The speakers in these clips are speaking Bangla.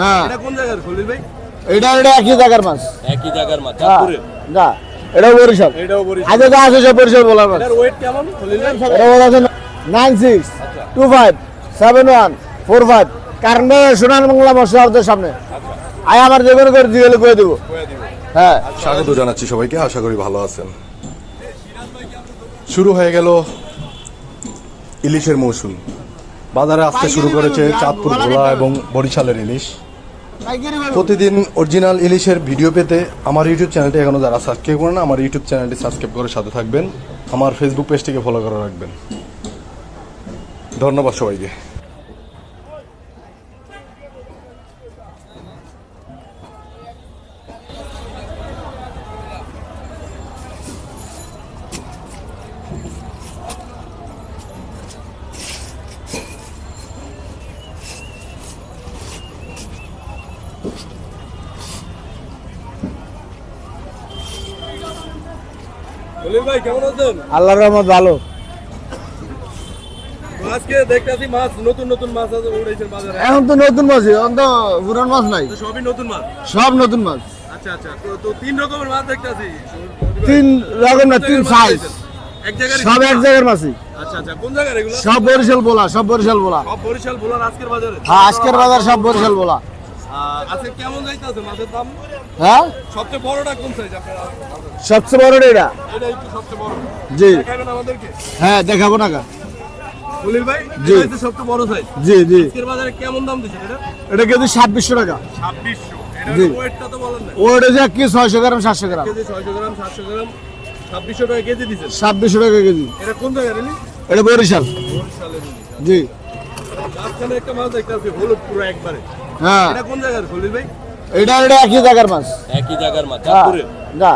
হ্যাঁ। এটা কোন জায়গার খলিল ভাই? এটা এটা একই জায়গার মাছ। একই জায়গার মাছ না এটা বরিশাল। এটাও বরিশাল। আগে যা আছে সব বরিশাল বলার মাছ। এটার ওয়েট কেমন খলিল ভাই? এটা বলা আছে nine six two five seven one four five কারণ সোনার বাংলা মশলাদের সামনে। আয় আমার যে কোনো করে দিয়ে দেবো। হ্যাঁ। স্বাগত জানাচ্ছি সবাইকে আশা করি ভালো আছেন। শুরু হয়ে গেল ইলিশের মৌসুম। বাজারে আসতে শুরু করেছে চাঁদপুর ভোলা এবং বরিশালের ইলিশ। প্রতিদিন অরিজিনাল ইলিশের ভিডিও পেতে আমার ইউটিউব চ্যানেলটি এখনও যারা সাবস্ক্রাইব করেন আমার ইউটিউব চ্যানেলটি সাবস্ক্রাইব করে সাথে থাকবেন। আমার ফেসবুক পেজটিকে ফলো করে রাখবেন। ধন্যবাদ সবাইকে। ভাই কেমন আছেন? আল্লাহর রহমত ভালো। আজকে দেখতেছি মাছ নতুন নতুন মাছ আছে উড়াইছেন বাজারে। এখন তো নতুন মাছ এখন তো পুরান মাছ নাই। সবই নতুন মাছ? সব নতুন মাছ। আচ্ছা আচ্ছা তো তিন রকমের মাছ দেখতেছি। তিন রকম না তিন সাইজ এক জায়গায় সব এক জায়গার মাছই। আচ্ছা সব বরিশাল বলা সব বরিশাল বলা। সব বরিশাল আজকের বাজারে? হ্যাঁ আজকের বাজার সব বরিশাল বলা। আজকে কেমন যাইতেছে মাছের দাম? হ্যাঁ? সবচেয়ে বড়টা কোন সাইজ আপনার? সবচেয়ে বড় এটা? এটা একটু সবচেয়ে বড়। জি। দেখাবেন আমাদেরকে? হ্যাঁ দেখাবো না কা খলিল ভাই জি। এটা সবচেয়ে বড় সাইজ জি জি। আজকের বাজারে কেমন দাম এটা? এটা কেজি ছাব্বিশশো টাকা। ছাব্বিশশো। এটা ওয়েটটা তো বলেন না। ওটা যে কি ছয়শো গ্রাম কেজি ছয়শো গ্রাম সাতশো গ্রাম ছাব্বিশশো টাকা কেজি টাকা কেজি। এটা কোন রেলি? এটা বরিশাল। বরিশালের জি। মাঝখানে একটা মাছ দেখতে পাচ্ছি হলুদ পুরো একবারে। হ্যাঁ। এটা কোন জায়গার খলিল ভাই? এটা এটা একই জায়গার মাছ। একই জায়গার মাছ হ্যাঁ, না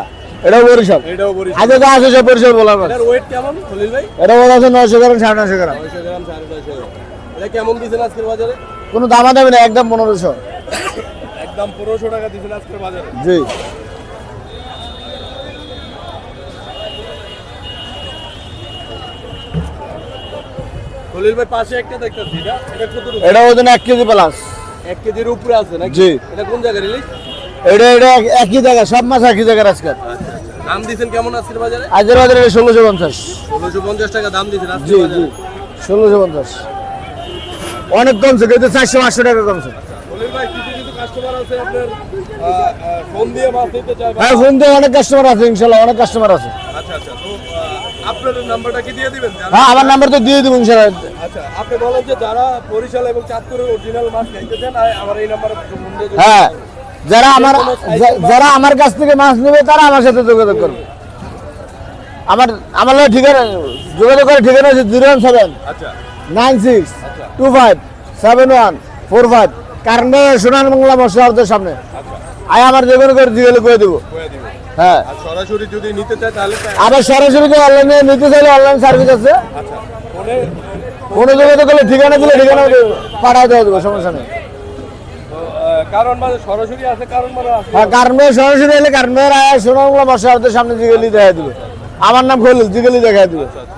এটা বরিশাল। এটাও বরিশাল। আগে যা আছে সব বরিশাল বলার মাছ। এটার ওয়েট কেমন খলিল ভাই? এটা বলা আছে নয়শো গ্রাম সাড়ে নয়শো গ্রাম। ছয়শো গ্রাম সাড়ে ছয়শো গ্রাম। এটা কেমন দিচ্ছেন আজকের বাজারে? কোনো দামা দামি না একদম পনেরোশো। একদম পনেরোশো টাকা দিচ্ছেন আজকের বাজারে। জি। খলিল ভাই পাশে একটা দেখতেছি এটা? এটা কত এটা ওজন এক কেজি প্লাস এক কেজির উপরে আছে নাকি? জি। এটা কোন জায়গায় রিলিজ? এটা এটা এক- একই জায়গা সব মাছ একই জায়গার আজকে। দাম দিচ্ছেন কেমন আজকের বাজারে? আজকের বাজারে ষোলোশো পঞ্চাশ। ষোলোশো পঞ্চাশ টাকা দাম দিচ্ছেন জি জি। ষোলোশো পঞ্চাশ। অনেক কমছে কিন্তু চারশো পাঁচশো টাকা কমছে। হ্যাঁ ফোন দিয়ে অনেক কাস্টমার আছে ইনশাল্লাহ অনেক কাস্টমার আছে। আচ্ছা আচ্ছা। আপনার নাম্বারটা কি দিয়ে দিবেন? হ্যাঁ আমার নাম্বার তো দিয়ে দেবো ইনশাল্লাহ আচ্ছা আপনি বলেন যে যারা বরিশাল এবং অরিজিনাল মাছ খাইতে চান আমার এই নাম্বারে যোগাযোগ হ্যাঁ যারা আমার যারা আমার কাছ থেকে মাছ নেবে তারা আমার সাথে যোগাযোগ করবে। আমার আমার ঠিকানা যোগাযোগ করে ঠিকানা আছে জিরো ওয়ান সেভেন আচ্ছা। Nine six two five seven one four five. কারণ সোনার বাংলা মশলাদের সামনে। আয় আমার যে কোনো করে দিয়ে করে দেবো। দিবেন হ্যাঁ। আর সরাসরি যদি নিতে চায় তাহলে আবার সরাসরি তো অনলাইনে নিতে চাইলে অনলাইন সার্ভিস আছে। আচ্ছা ফোনে কোনো যোগাযোগ করলে ঠিকানা দিলে ঠিকানা পাঠাই দেওয়া দেবো সমস্যা নেই। কারণ মানে সরাসরি আছে কারণ মানে হ্যাঁ কারণ সরাসরি এলে কারণ সোনার বাংলা সামনে জিগেলি দেখা দিবে। আমার নাম খলিল জিগেলি দেখা দিবে। আচ্ছা, আচ্ছা।